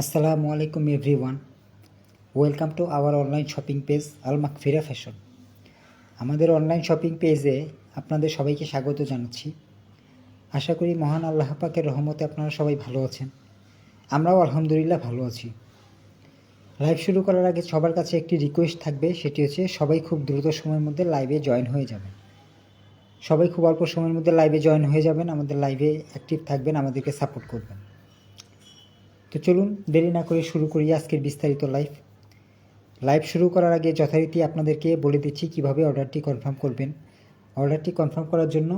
আসসালামু আলাইকুম everyone. Welcome to our online shopping page Al Makfira fashion. আমাদের online shopping পেজে আপনাদের সবাইকে স্বাগত জানাচ্ছি। আশা করি মহান আল্লাহ পাকের রহমতে আপনারা সবাই ভালো আছেন। আমরাও আলহামদুলিল্লাহ ভালো আছি। লাইভ শুরু করার আগে সবার কাছে একটি রিকোয়েস্ট থাকবে, সেটি হচ্ছে সবাই খুব দ্রুত সময়ের মধ্যে লাইভে জয়েন হয়ে যাবেন। সবাই খুব অল্প সময়ের মধ্যে লাইভে জয়েন হয়ে যাবেন, আমাদের লাইভে অ্যাক্টিভ থাকবেন, আমাদেরকে সাপোর্ট করবেন। তো চলুন দেরি না করে শুরু করি আজকের বিস্তারিত লাইভ লাইভ শুরু করার আগে যথারীতি আপনাদেরকে বলে দিচ্ছি কীভাবে অর্ডারটি কনফার্ম করবেন। অর্ডারটি কনফার্ম করার জন্য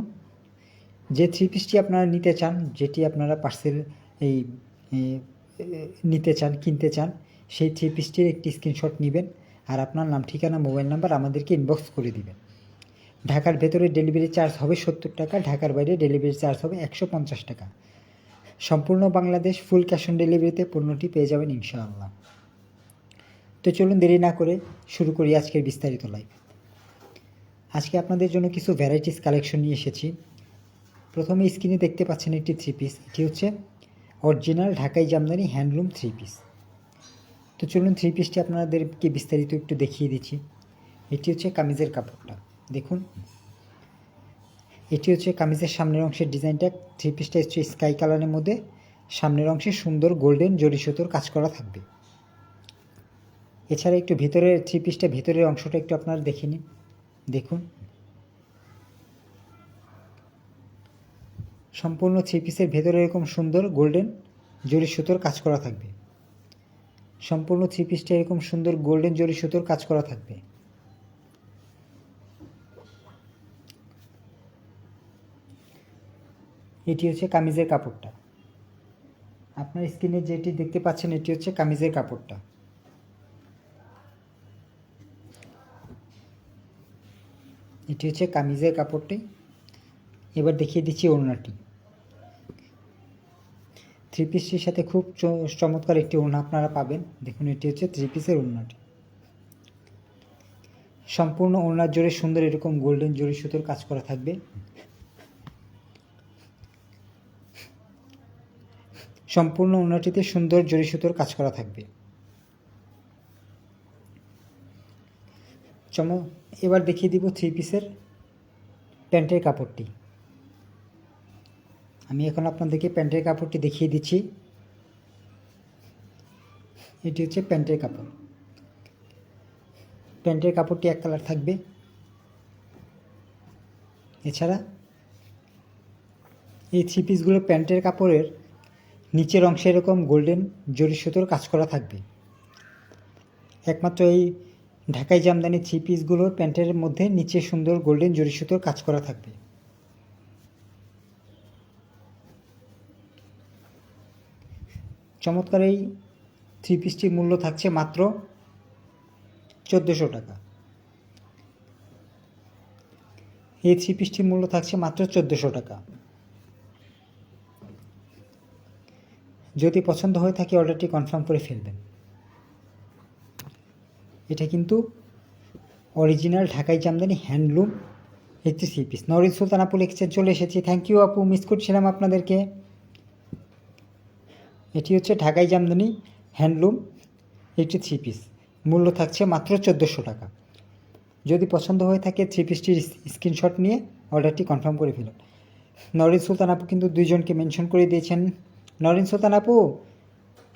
যে থ্রি পিসটি আপনারা নিতে চান, যেটি আপনারা পার্সেল এই নিতে চান, কিনতে চান, সেই থ্রি পিসটির একটি স্ক্রিনশট নেবেন আর আপনার নাম, ঠিকানা মোবাইল নাম্বার আমাদেরকে ইনবক্স করে দিবেন। ঢাকার ভেতরে ডেলিভারি চার্জ হবে সত্তর টাকা, ঢাকার বাইরে ডেলিভারি চার্জ হবে একশো পঞ্চাশ টাকা। সম্পূর্ণ বাংলাদেশ ফুল ক্যাশ অন ডেলিভারিতে পণ্যটি পেয়ে যাবেন ইনশাআল্লাহ। তো চলুন দেরি না করে শুরু করি আজকের বিস্তারিত লাইভ আজকে আপনাদের জন্য কিছু ভ্যারাইটিস কালেকশন নিয়ে এসেছি। প্রথমে স্ক্রিনে দেখতে পাচ্ছেন একটি থ্রি পিস এটি হচ্ছে অরিজিনাল ঢাকাই জামদানি হ্যান্ডলুম থ্রি পিস তো চলুন থ্রি পিসটি আপনাদেরকে বিস্তারিত একটু দেখিয়ে দিচ্ছি। এটি হচ্ছে কামিজের কাপড়টা। দেখুন। এটি হচ্ছে কামিজের সামনের অংশের ডিজাইনটা। থ্রি পিসটা হচ্ছে স্কাই কালারের মধ্যে। সামনের অংশে সুন্দর গোল্ডেন জরি সুতোর কাজ করা থাকবে। এছাড়া একটু ভিতরের থ্রি পিসটা ভিতরের অংশটা একটু আপনারা দেখে নিন। দেখুন। সম্পূর্ণ থ্রি পিসের ভেতরে এরকম সুন্দর গোল্ডেন জরি সুতোর কাজ করা থাকবে। সম্পূর্ণ থ্রি পিসটা এরকম সুন্দর গোল্ডেন জরি সুতোর কাজ করা থাকবে। এটি হচ্ছে কামিজের কাপড়টা। আপনার স্ক্রিনে যেটি দেখতে পাচ্ছেন, এটি হচ্ছে কামিজের কাপড়টা। এটি হচ্ছে কামিজের কাপড়টি। এবার দেখিয়ে দিচ্ছি ওড়নাটি। থ্রি পিসটির সাথে খুব চমৎকার একটি ওড়না আপনারা পাবেন। দেখুন, এটি হচ্ছে থ্রি পিসের ওড়নাটি। সম্পূর্ণ ওড়নার জোরে সুন্দর এরকম গোল্ডেন জরি সুতোর কাজ করা থাকবে। সম্পূর্ণ ওড়নাটিতে সুন্দর জরি সুতোর কাজ করা থাকবে। চম, এবার দেখিয়ে দিব থ্রি পিসের প্যান্টের কাপড়টি। আমি এখন আপনাদেরকে প্যান্টের কাপড়টি দেখিয়ে দিচ্ছি। এটি হচ্ছে প্যান্টের কাপড়। প্যান্টের কাপড়টি এক কালার থাকবে। এছাড়া এই থ্রি পিসগুলো প্যান্টের কাপড়ের নিচের অংশে এরকম গোল্ডেন জরি সুতোর কাজ করা থাকবে। একমাত্র এই ঢাকাই জামদানি থ্রি পিসগুলোর প্যান্টের মধ্যে নিচে সুন্দর গোল্ডেন জরি সুতোর কাজ করা থাকবে। চমৎকার এই থ্রি পিসটির মূল্য থাকছে মাত্র চোদ্দোশো টাকা। এই থ্রি পিসটির মূল্য থাকছে মাত্র চোদ্দোশো টাকা। যদি পছন্দ হয়ে থাকে অর্ডারটি কনফার্ম করে ফেলবেন। এটা কিন্তু অরিজিনাল ঢাকাই জামদানি হ্যান্ডলুম একটি three piece Norin Sultan exchange চলে এসেছি। থ্যাংক ইউ আপু মিস করছিলাম আপনাদেরকে। এটি হচ্ছে ঢাকাই জামদানি হ্যান্ডলুম একটি থ্রি পিস মূল্য থাকছে মাত্র চোদ্দোশো টাকা। যদি পছন্দ হয়ে থাকে থ্রি পিসটির স্ক্রিনশট নিয়ে অর্ডারটি কনফার্ম করে ফেলুন। নরিন সুলতান আপু কিন্তু দুইজনকে মেনশন করে দিয়েছেন। নরিন সুলতান আপু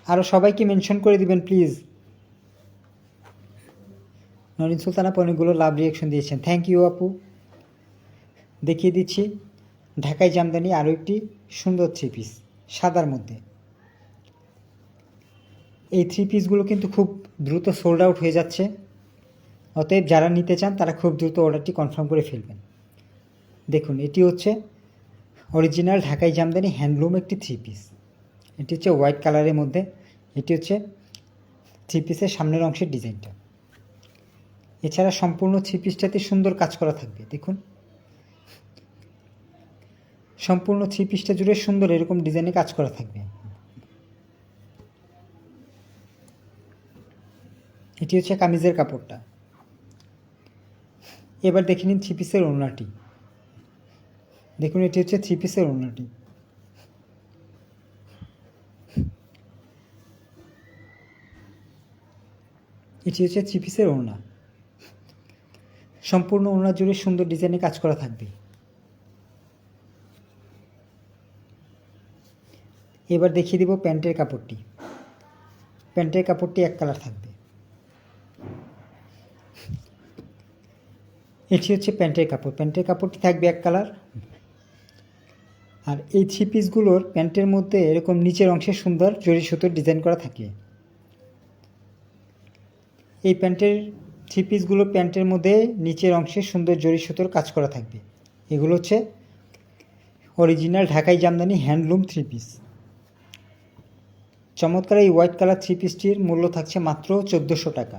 আরও সবাইকে মেনশন করে দিবেন প্লিজ নরিন সুলতান আপু অনেকগুলো লাভ রিয়াকশন দিয়েছেন। থ্যাংক ইউ আপু। দেখিয়ে দিচ্ছি, ঢাকায় জামদানি আরও একটি সুন্দর থ্রি পিস সাদার মধ্যে। এই থ্রি পিসগুলো কিন্তু খুব দ্রুত সোল্ড আউট হয়ে যাচ্ছে। অতএব যারা নিতে চান, তারা খুব দ্রুত অর্ডারটি কনফার্ম করে ফেলবেন। দেখুন, এটি হচ্ছে অরিজিনাল ঢাকাই জামদানি হ্যান্ডলুম একটি থ্রি পিস এটি হচ্ছে হোয়াইট কালারের মধ্যে। এটি হচ্ছে থ্রি পিসের সামনের অংশের ডিজাইনটা। এছাড়া সম্পূর্ণ থ্রি পিসটাতে সুন্দর কাজ করা থাকবে, দেখুন। সম্পূর্ণ থ্রি পিসটা জুড়ে সুন্দর এরকম ডিজাইনে কাজ করা থাকবে। এটি হচ্ছে কামিজের কাপড়টা। এবার দেখে নিন থ্রি পিসের ওড়নাটি। দেখুন, এটি হচ্ছে থ্রি পিসের ওড়নাটি। এটি হচ্ছে থ্রি পিসের ওড়না। সম্পূর্ণ ওড়না জুড়ে সুন্দর ডিজাইনে কাজ করা থাকবে। এবার দেখিয়ে দেব প্যান্টের কাপড়টি। প্যান্টের কাপড়টি এক কালার থাকবে। এটি হচ্ছে প্যান্টের কাপড়। প্যান্টের কাপড়টি থাকবে এক কালার। আর এই থ্রি পিসগুলোর প্যান্টের মধ্যে এরকম নিচের অংশে সুন্দর জরি সুতোর ডিজাইন করা থাকে। এই প্যান্টের থ্রি পিসগুলো প্যান্টের মধ্যে নিচের অংশে সুন্দর জরি সুতোর কাজ করা থাকবে। এগুলো হচ্ছে অরিজিনাল ঢাকাই জামদানি হ্যান্ডলুম থ্রি পিস চমৎকার এই হোয়াইট কালার থ্রি পিসটির মূল্য থাকছে মাত্র চোদ্দোশো টাকা।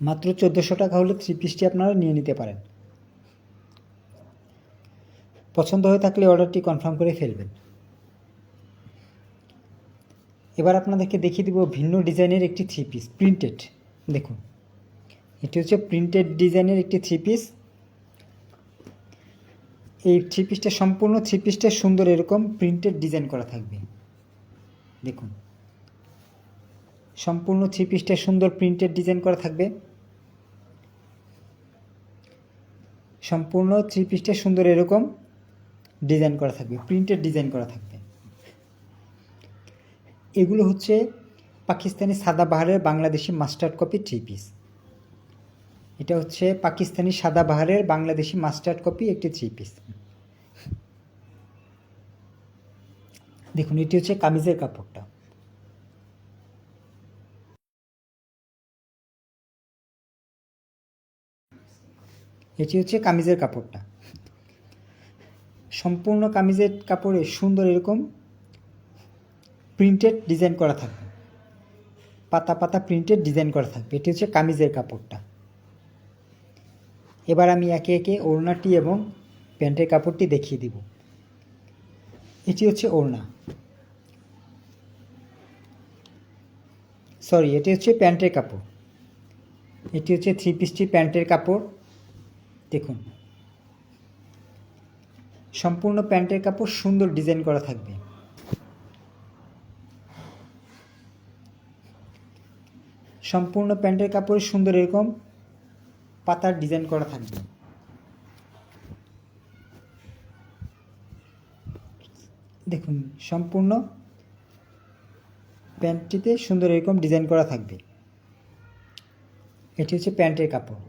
মাত্র চোদ্দোশো টাকা হলে থ্রি পিসটি আপনারা নিয়ে নিতে পারেন। পছন্দ হয়ে থাকলে অর্ডারটি কনফার্ম করে ফেলবেন। এবার আপনাদেরকে দেখিয়ে দিব ভিন্ন ডিজাইনের একটি থ্রি পিস প্রিন্টেড দেখুন, এটি হচ্ছে প্রিন্টেড ডিজাইনের একটি থ্রি পিস এই থ্রি পিসটা সম্পূর্ণ থ্রি পিসটা সুন্দর এরকম প্রিন্টেড ডিজাইন করা থাকবে। দেখুন, সম্পূর্ণ থ্রি পিসটা সুন্দর প্রিন্টেড ডিজাইন করা থাকবে। সম্পূর্ণ থ্রি পিসটা সুন্দর এরকম ডিজাইন করা থাকবে প্রিন্টেড ডিজাইন করা থাকবে। এগুলো হচ্ছে Pakistani সাদাবাহারের Bangladeshi mustard copy three piece. এটা হচ্ছে পাকিস্তানি সাদাবাহারের বাংলাদেশি মাস্টার্ড কপি একটি থ্রি পিস। দেখুন, এটি হচ্ছে কামিজের কাপড়টা। এটি হচ্ছে কামিজের কাপড়টা। সম্পূর্ণ কামিজের কাপড়ে সুন্দর এরকম প্রিন্টেড ডিজাইন করা থাকবে। পাতা পাতা প্রিন্টেড ডিজাইন করা থাকবে। এটি হচ্ছে কামিজের কাপড়টা। এবার আমি একে একে ওড়নাটি এবং প্যান্টের কাপড়টি দেখিয়ে দিব। এটি হচ্ছে ওড়না। সরি এটি হচ্ছে প্যান্টের কাপড়। এটি হচ্ছে থ্রি পিসটি প্যান্টের কাপড়। দেখুন। সম্পূর্ণ প্যান্টের কাপড় সুন্দর ডিজাইন করা থাকবে। সম্পূর্ণ প্যান্টের কাপড়ে সুন্দর এরকম পাতার ডিজাইন করা থাকবে। দেখুন, সম্পূর্ণ প্যান্টটিতে সুন্দর এরকম ডিজাইন করা থাকবে। এটি হচ্ছে প্যান্টের কাপড়।